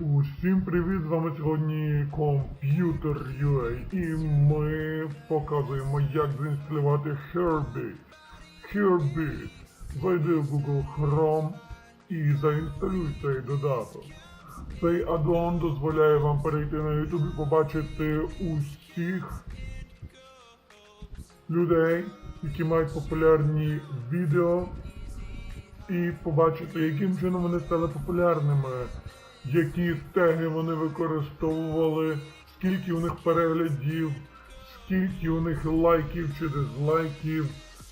Усім привіт! З вами сьогодні комп'ютер UA і ми показуємо, як заінсталювати Herbit. Herbit. Зайди в Google Chrome і заінсталюй цей додаток. Цей аддон дозволяє вам перейти на YouTube і побачити усіх людей, які мають популярні відео, і побачити, яким чином вони стали популярними, які теги вони використовували, скільки у них переглядів, скільки у них лайків чи дизлайків,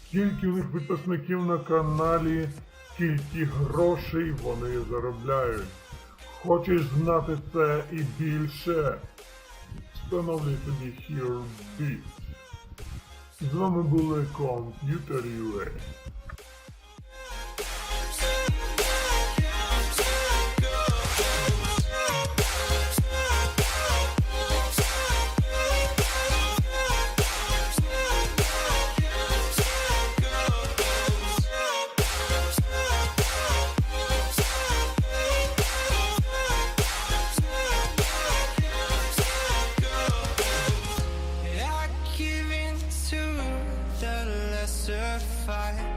скільки у них підписників на каналі, скільки грошей вони заробляють. Хочеш знати це і більше? Встановлюй собі HereBeat. З вами були Computer UA. Fight.